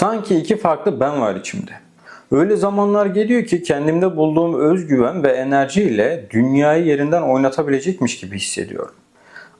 Sanki iki farklı ben var içimde. Öyle zamanlar geliyor ki kendimde bulduğum özgüven ve enerjiyle dünyayı yerinden oynatabilecekmiş gibi hissediyorum.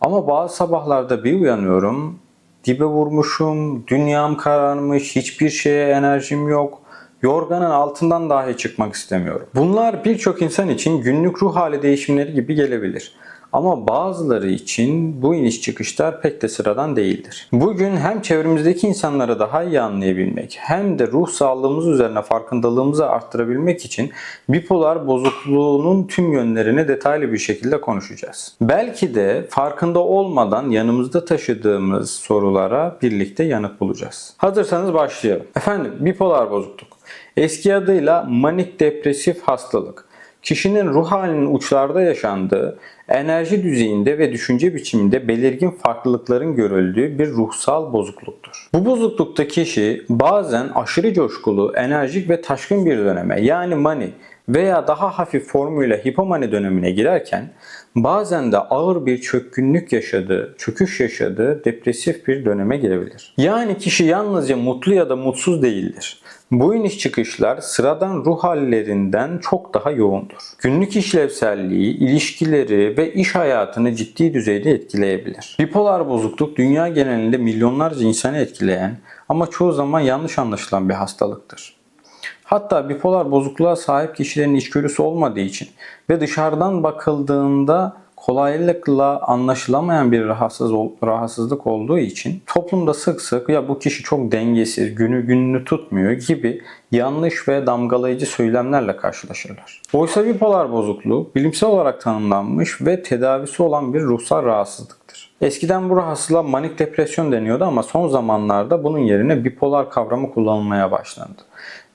Ama bazı sabahlarda bir uyanıyorum, dibe vurmuşum, dünyam kararmış, hiçbir şeye enerjim yok. Yorganın altından dahi çıkmak istemiyorum. Bunlar birçok insan için günlük ruh hali değişimleri gibi gelebilir. Ama bazıları için bu iniş çıkışlar pek de sıradan değildir. Bugün hem çevremizdeki insanları daha iyi anlayabilmek hem de ruh sağlığımız üzerine farkındalığımızı arttırabilmek için bipolar bozukluğunun tüm yönlerini detaylı bir şekilde konuşacağız. Belki de farkında olmadan yanımızda taşıdığımız sorulara birlikte yanıt bulacağız. Hazırsanız başlayalım. Efendim bipolar bozukluk. Eski adıyla manik depresif hastalık kişinin ruh halinin uçlarda yaşandığı, enerji düzeyinde ve düşünce biçiminde belirgin farklılıkların görüldüğü bir ruhsal bozukluktur. Bu bozuklukta kişi bazen aşırı coşkulu, enerjik ve taşkın bir döneme yani mani veya daha hafif formuyla hipomani dönemine girerken bazen de ağır bir çökkünlük yaşadığı, çöküş yaşadığı depresif bir döneme girebilir. Yani kişi yalnızca mutlu ya da mutsuz değildir. Bu iniş çıkışlar sıradan ruh hallerinden çok daha yoğundur. Günlük işlevselliği, ilişkileri ve iş hayatını ciddi düzeyde etkileyebilir. Bipolar bozukluk dünya genelinde milyonlarca insanı etkileyen ama çoğu zaman yanlış anlaşılan bir hastalıktır. Hatta bipolar bozukluğa sahip kişilerin içgörüsü olmadığı için ve dışarıdan bakıldığında kolaylıkla anlaşılamayan bir rahatsız, rahatsızlık olduğu için toplumda sık sık ya bu kişi çok dengesiz, günü gününü tutmuyor gibi yanlış ve damgalayıcı söylemlerle karşılaşırlar. Oysa bipolar bozukluğu bilimsel olarak tanımlanmış ve tedavisi olan bir ruhsal rahatsızlıktır. Eskiden bu rahatsızlığa manik depresyon deniyordu ama son zamanlarda bunun yerine bipolar kavramı kullanılmaya başlandı.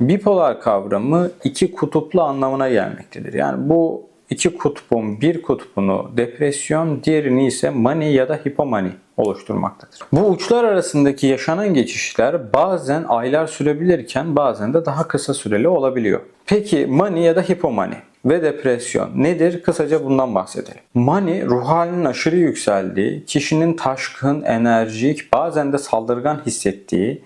Bipolar kavramı iki kutuplu anlamına gelmektedir. Yani bu iki kutbun bir kutbunu depresyon, diğerini ise mani ya da hipomani oluşturmaktadır. Bu uçlar arasındaki yaşanan geçişler bazen aylar sürebilirken bazen de daha kısa süreli olabiliyor. Peki mani ya da hipomani ve depresyon nedir? Kısaca bundan bahsedelim. Mani ruh halinin aşırı yükseldiği, kişinin taşkın, enerjik, bazen de saldırgan hissettiği,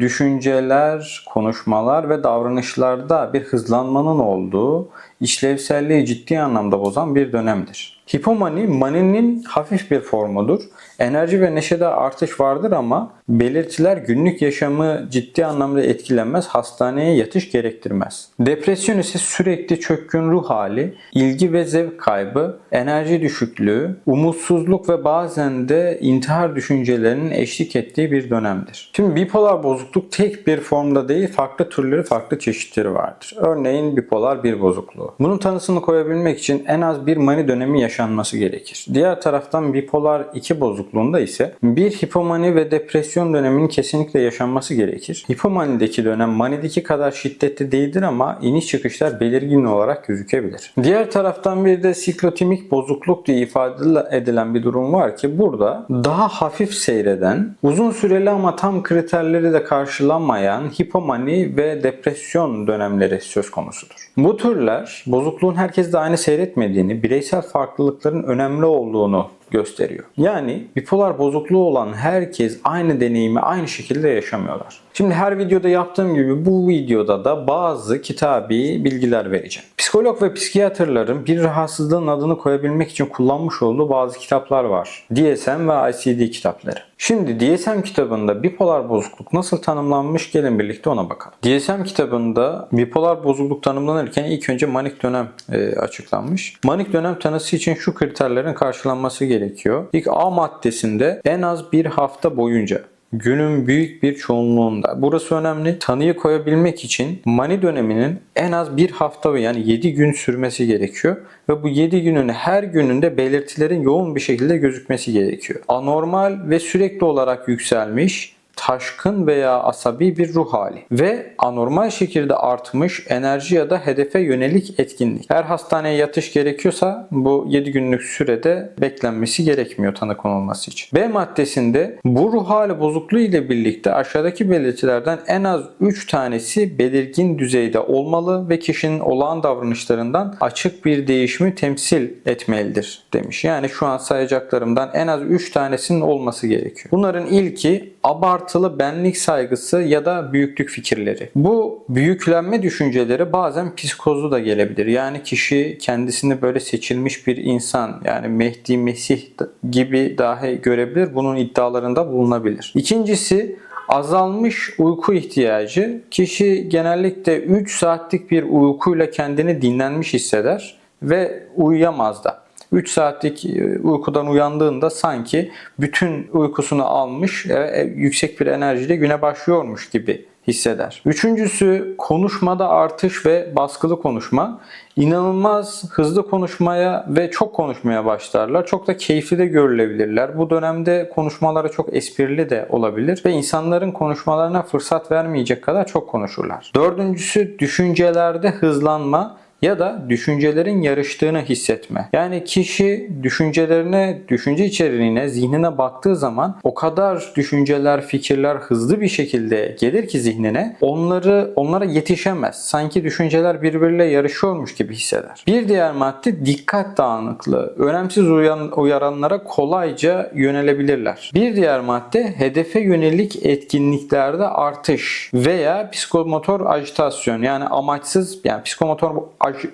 düşünceler, konuşmalar ve davranışlarda bir hızlanmanın olduğu, işlevselliği ciddi anlamda bozan bir dönemdir. Hipomani, maninin hafif bir formudur. Enerji ve neşede artış vardır ama belirtiler günlük yaşamı ciddi anlamda etkilenmez, hastaneye yatış gerektirmez. Depresyon ise sürekli çökkün ruh hali, ilgi ve zevk kaybı, enerji düşüklüğü, umutsuzluk ve bazen de intihar düşüncelerinin eşlik ettiği bir dönemdir. Şimdi bipolar bozukluk tek bir formda değil, farklı türleri, farklı çeşitleri vardır. Örneğin bipolar bir bozukluğu. Bunun tanısını koyabilmek için en az bir mani dönemi yaşanması gerekir. Diğer taraftan bipolar 2 bozukluğunda ise bir hipomani ve depresyon döneminin kesinlikle yaşanması gerekir. Hipomanideki dönem manideki kadar şiddetli değildir ama iniş çıkışlar belirgin olarak gözükebilir. Diğer taraftan bir de siklotimik bozukluk diye ifade edilen bir durum var ki burada daha hafif seyreden, uzun süreli ama tam kriterleri de karşılamayan hipomani ve depresyon dönemleri söz konusudur. Bu türler bozukluğun herkeste aynı seyretmediğini, bireysel farklılıkların önemli olduğunu gösteriyor. Yani bipolar bozukluğu olan herkes aynı deneyimi aynı şekilde yaşamıyorlar. Şimdi her videoda yaptığım gibi bu videoda da bazı kitabi bilgiler vereceğim. Psikolog ve psikiyatrların bir rahatsızlığın adını koyabilmek için kullanmış olduğu bazı kitaplar var. DSM ve ICD kitapları. Şimdi DSM kitabında bipolar bozukluk nasıl tanımlanmış gelin birlikte ona bakalım. DSM kitabında bipolar bozukluk tanımlanırken ilk önce manik dönem e, açıklanmış. Manik dönem tanısı için şu kriterlerin karşılanması gerekiyor. İlk A maddesinde en az bir hafta boyunca günün büyük bir çoğunluğunda. Burası önemli. Tanıyı koyabilmek için mani döneminin en az bir hafta ve yani 7 gün sürmesi gerekiyor. Ve bu 7 günün her gününde belirtilerin yoğun bir şekilde gözükmesi gerekiyor. Anormal ve sürekli olarak yükselmiş taşkın veya asabi bir ruh hali ve anormal şekilde artmış enerji ya da hedefe yönelik etkinlik. Eğer hastaneye yatış gerekiyorsa bu 7 günlük sürede beklenmesi gerekmiyor tanı konulması için. B maddesinde bu ruh hali bozukluğu ile birlikte aşağıdaki belirtilerden en az 3 tanesi belirgin düzeyde olmalı ve kişinin olağan davranışlarından açık bir değişimi temsil etmelidir demiş. Yani şu an sayacaklarımdan en az 3 tanesinin olması gerekiyor. Bunların ilki abartılı benlik saygısı ya da büyüklük fikirleri. Bu büyüklenme düşünceleri bazen psikozu da gelebilir. Yani kişi kendisini böyle seçilmiş bir insan yani Mehdi Mesih gibi dahi görebilir. Bunun iddialarında bulunabilir. İkincisi azalmış uyku ihtiyacı. Kişi genellikle 3 saatlik bir uykuyla kendini dinlenmiş hisseder ve uyuyamaz da. 3 saatlik e, uykudan uyandığında sanki bütün uykusunu almış ve yüksek bir enerjiyle güne başlıyormuş gibi hisseder. Üçüncüsü konuşmada artış ve baskılı konuşma. İnanılmaz hızlı konuşmaya ve çok konuşmaya başlarlar. Çok da keyifli de görülebilirler. Bu dönemde konuşmaları çok esprili de olabilir ve insanların konuşmalarına fırsat vermeyecek kadar çok konuşurlar. Dördüncüsü düşüncelerde hızlanma ya da düşüncelerin yarıştığını hissetme. Yani kişi düşüncelerine, düşünce içeriğine, zihnine baktığı zaman o kadar düşünceler, fikirler hızlı bir şekilde gelir ki zihnine onları onlara yetişemez. Sanki düşünceler birbiriyle yarışıyormuş gibi hisseder. Bir diğer madde dikkat dağınıklığı. Önemsiz uyan, uyaranlara kolayca yönelebilirler. Bir diğer madde hedefe yönelik etkinliklerde artış veya psikomotor ajitasyon yani amaçsız yani psikomotor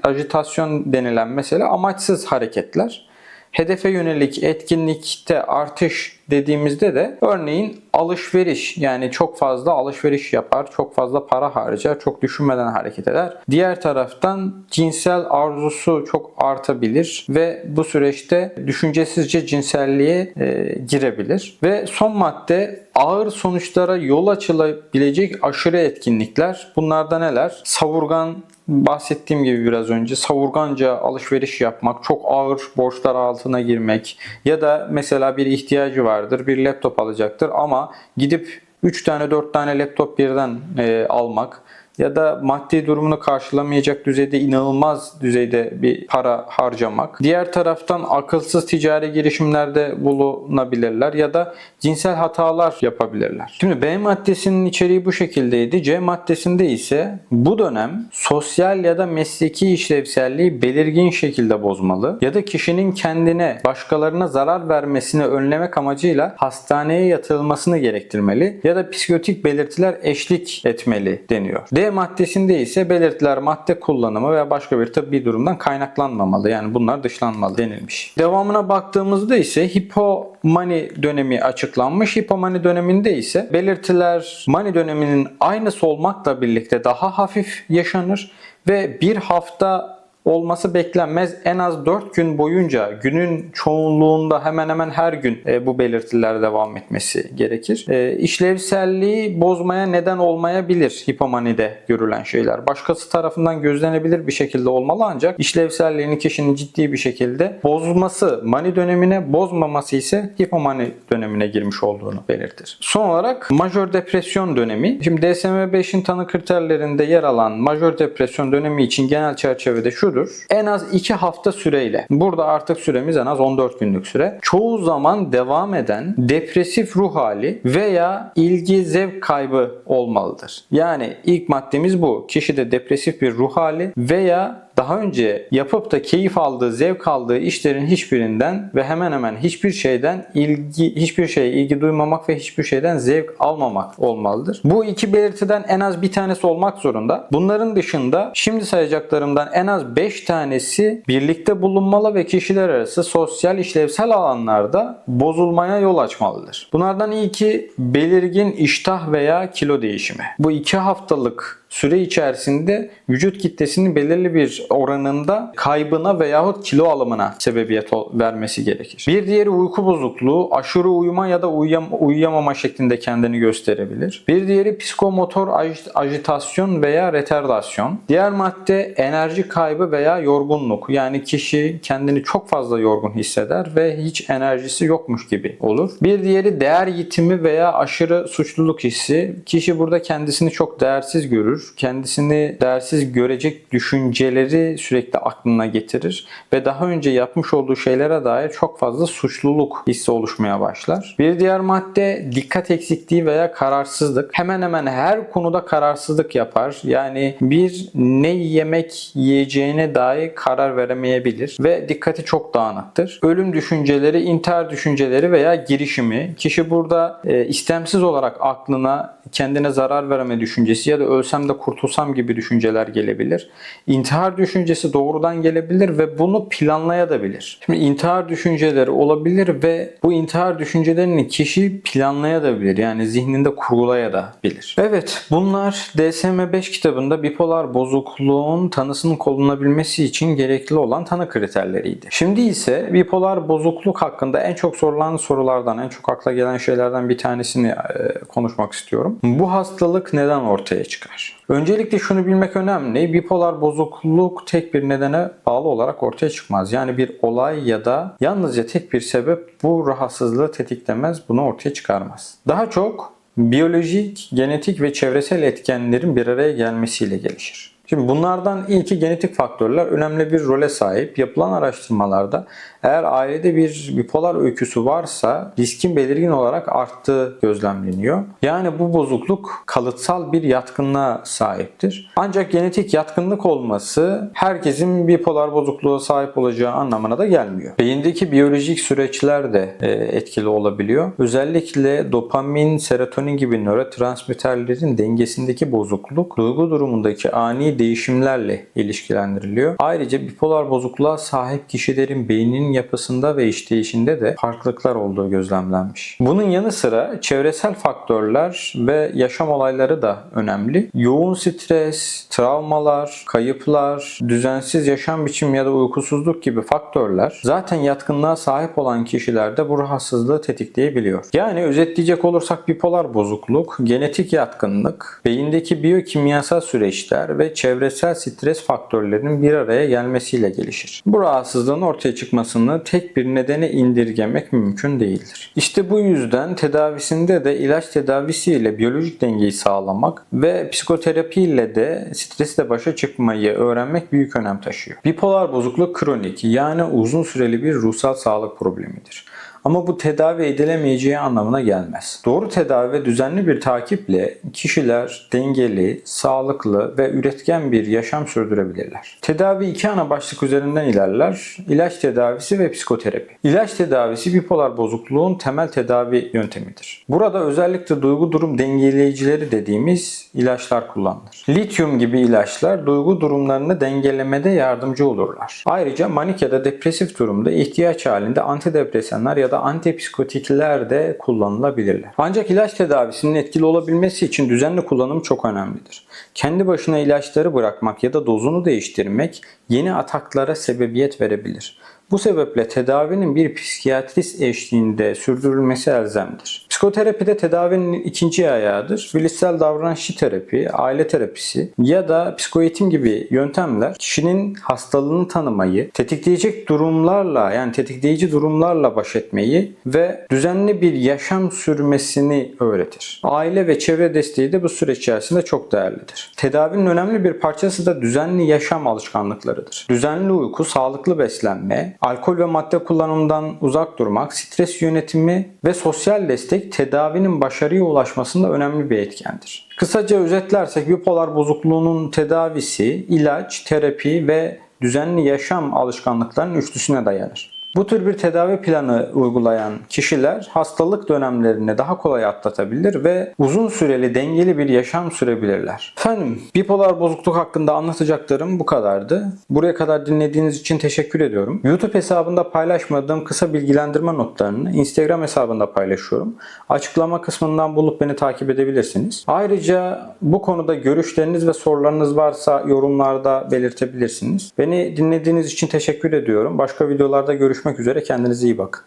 ajitasyon denilen mesela amaçsız hareketler. Hedefe yönelik etkinlikte artış dediğimizde de örneğin alışveriş yani çok fazla alışveriş yapar, çok fazla para harcar, çok düşünmeden hareket eder. Diğer taraftan cinsel arzusu çok artabilir ve bu süreçte düşüncesizce cinselliğe e, girebilir. Ve son madde ağır sonuçlara yol açılabilecek aşırı etkinlikler. Bunlarda neler? Savurgan bahsettiğim gibi biraz önce savurganca alışveriş yapmak, çok ağır borçlar altına girmek ya da mesela bir ihtiyacı vardır, bir laptop alacaktır. Ama gidip 3 tane 4 tane laptop birden e, almak ya da maddi durumunu karşılamayacak düzeyde inanılmaz düzeyde bir para harcamak. Diğer taraftan akılsız ticari girişimlerde bulunabilirler ya da cinsel hatalar yapabilirler. Şimdi B maddesinin içeriği bu şekildeydi. C maddesinde ise bu dönem sosyal ya da mesleki işlevselliği belirgin şekilde bozmalı ya da kişinin kendine başkalarına zarar vermesini önlemek amacıyla hastaneye yatırılmasını gerektirmeli ya da psikotik belirtiler eşlik etmeli deniyor. D maddesinde ise belirtiler madde kullanımı veya başka bir tıbbi durumdan kaynaklanmamalı. Yani bunlar dışlanmalı denilmiş. Devamına baktığımızda ise hipomani dönemi açıklanmış. Hipomani döneminde ise belirtiler mani döneminin aynısı olmakla birlikte daha hafif yaşanır ve bir hafta olması beklenmez. En az 4 gün boyunca günün çoğunluğunda hemen hemen her gün e, bu belirtiler devam etmesi gerekir. E, işlevselliği bozmaya neden olmayabilir hipomanide görülen şeyler. Başkası tarafından gözlenebilir bir şekilde olmalı ancak işlevselliğini kişinin ciddi bir şekilde bozması mani dönemine bozmaması ise hipomani dönemine girmiş olduğunu belirtir. Son olarak majör depresyon dönemi. Şimdi DSM-5'in tanı kriterlerinde yer alan majör depresyon dönemi için genel çerçevede şudur şudur. En az 2 hafta süreyle. Burada artık süremiz en az 14 günlük süre. Çoğu zaman devam eden depresif ruh hali veya ilgi zevk kaybı olmalıdır. Yani ilk maddemiz bu. Kişide depresif bir ruh hali veya daha önce yapıp da keyif aldığı, zevk aldığı işlerin hiçbirinden ve hemen hemen hiçbir şeyden ilgi, hiçbir şeye ilgi duymamak ve hiçbir şeyden zevk almamak olmalıdır. Bu iki belirtiden en az bir tanesi olmak zorunda. Bunların dışında şimdi sayacaklarımdan en az 5 tanesi birlikte bulunmalı ve kişiler arası sosyal işlevsel alanlarda bozulmaya yol açmalıdır. Bunlardan ilki belirgin iştah veya kilo değişimi. Bu iki haftalık süre içerisinde vücut kitlesinin belirli bir oranında kaybına veyahut kilo alımına sebebiyet vermesi gerekir. Bir diğeri uyku bozukluğu, aşırı uyuma ya da uyuyam uyuyamama şeklinde kendini gösterebilir. Bir diğeri psikomotor ajitasyon veya retardasyon. Diğer madde enerji kaybı veya yorgunluk. Yani kişi kendini çok fazla yorgun hisseder ve hiç enerjisi yokmuş gibi olur. Bir diğeri değer yitimi veya aşırı suçluluk hissi. Kişi burada kendisini çok değersiz görür düşürür. Kendisini değersiz görecek düşünceleri sürekli aklına getirir ve daha önce yapmış olduğu şeylere dair çok fazla suçluluk hissi oluşmaya başlar. Bir diğer madde dikkat eksikliği veya kararsızlık. Hemen hemen her konuda kararsızlık yapar. Yani bir ne yemek yiyeceğine dair karar veremeyebilir ve dikkati çok dağınıktır. Ölüm düşünceleri, intihar düşünceleri veya girişimi. Kişi burada e, istemsiz olarak aklına kendine zarar verme düşüncesi ya da ölsem de kurtulsam gibi düşünceler gelebilir. İntihar düşüncesi doğrudan gelebilir ve bunu planlayabilir. Şimdi intihar düşünceleri olabilir ve bu intihar düşüncelerini kişi planlayabilir. Yani zihninde kurgulayabilir. Evet bunlar DSM-5 kitabında bipolar bozukluğun tanısının konulabilmesi için gerekli olan tanı kriterleriydi. Şimdi ise bipolar bozukluk hakkında en çok sorulan sorulardan, en çok akla gelen şeylerden bir tanesini e, konuşmak istiyorum. Bu hastalık neden ortaya çıkar? Öncelikle şunu bilmek önemli. Bipolar bozukluk tek bir nedene bağlı olarak ortaya çıkmaz. Yani bir olay ya da yalnızca tek bir sebep bu rahatsızlığı tetiklemez, bunu ortaya çıkarmaz. Daha çok biyolojik, genetik ve çevresel etkenlerin bir araya gelmesiyle gelişir. Şimdi bunlardan ilki genetik faktörler önemli bir role sahip. Yapılan araştırmalarda eğer ailede bir bipolar öyküsü varsa riskin belirgin olarak arttığı gözlemleniyor. Yani bu bozukluk kalıtsal bir yatkınlığa sahiptir. Ancak genetik yatkınlık olması herkesin bipolar bozukluğa sahip olacağı anlamına da gelmiyor. Beyindeki biyolojik süreçler de e, etkili olabiliyor. Özellikle dopamin, serotonin gibi nörotransmitterlerin dengesindeki bozukluk duygu durumundaki ani değişimlerle ilişkilendiriliyor. Ayrıca bipolar bozukluğa sahip kişilerin beyninin yapısında ve işleyişinde de farklılıklar olduğu gözlemlenmiş. Bunun yanı sıra çevresel faktörler ve yaşam olayları da önemli. Yoğun stres, travmalar, kayıplar, düzensiz yaşam biçimi ya da uykusuzluk gibi faktörler zaten yatkınlığa sahip olan kişilerde bu rahatsızlığı tetikleyebiliyor. Yani özetleyecek olursak bipolar bozukluk, genetik yatkınlık, beyindeki biyokimyasal süreçler ve çevresel stres faktörlerinin bir araya gelmesiyle gelişir. Bu rahatsızlığın ortaya çıkmasını tek bir nedene indirgemek mümkün değildir. İşte bu yüzden tedavisinde de ilaç tedavisiyle biyolojik dengeyi sağlamak ve psikoterapi ile de stresle başa çıkmayı öğrenmek büyük önem taşıyor. Bipolar bozukluk kronik yani uzun süreli bir ruhsal sağlık problemidir. Ama bu tedavi edilemeyeceği anlamına gelmez. Doğru tedavi ve düzenli bir takiple kişiler dengeli, sağlıklı ve üretken bir yaşam sürdürebilirler. Tedavi iki ana başlık üzerinden ilerler. İlaç tedavisi ve psikoterapi. İlaç tedavisi bipolar bozukluğun temel tedavi yöntemidir. Burada özellikle duygu durum dengeleyicileri dediğimiz ilaçlar kullanılır. Lityum gibi ilaçlar duygu durumlarını dengelemede yardımcı olurlar. Ayrıca manik ya da depresif durumda ihtiyaç halinde antidepresanlar ya da antipsikotikler de kullanılabilirler. Ancak ilaç tedavisinin etkili olabilmesi için düzenli kullanım çok önemlidir. Kendi başına ilaçları bırakmak ya da dozunu değiştirmek yeni ataklara sebebiyet verebilir. Bu sebeple tedavinin bir psikiyatrist eşliğinde sürdürülmesi elzemdir. Psikoterapide tedavinin ikinci ayağıdır. Bilişsel davranışçı terapi, aile terapisi ya da psikoeğitim gibi yöntemler kişinin hastalığını tanımayı, tetikleyecek durumlarla yani tetikleyici durumlarla baş etmeyi ve düzenli bir yaşam sürmesini öğretir. Aile ve çevre desteği de bu süreç içerisinde çok değerlidir. Tedavinin önemli bir parçası da düzenli yaşam alışkanlıklarıdır. Düzenli uyku, sağlıklı beslenme, alkol ve madde kullanımından uzak durmak, stres yönetimi ve sosyal destek tedavinin başarıya ulaşmasında önemli bir etkendir. Kısaca özetlersek bipolar bozukluğunun tedavisi, ilaç, terapi ve düzenli yaşam alışkanlıklarının üçlüsüne dayanır. Bu tür bir tedavi planı uygulayan kişiler hastalık dönemlerini daha kolay atlatabilir ve uzun süreli dengeli bir yaşam sürebilirler. Efendim bipolar bozukluk hakkında anlatacaklarım bu kadardı. Buraya kadar dinlediğiniz için teşekkür ediyorum. YouTube hesabında paylaşmadığım kısa bilgilendirme notlarını Instagram hesabında paylaşıyorum. Açıklama kısmından bulup beni takip edebilirsiniz. Ayrıca bu konuda görüşleriniz ve sorularınız varsa yorumlarda belirtebilirsiniz. Beni dinlediğiniz için teşekkür ediyorum. Başka videolarda görüşmek üzere. Kendinize iyi bakın.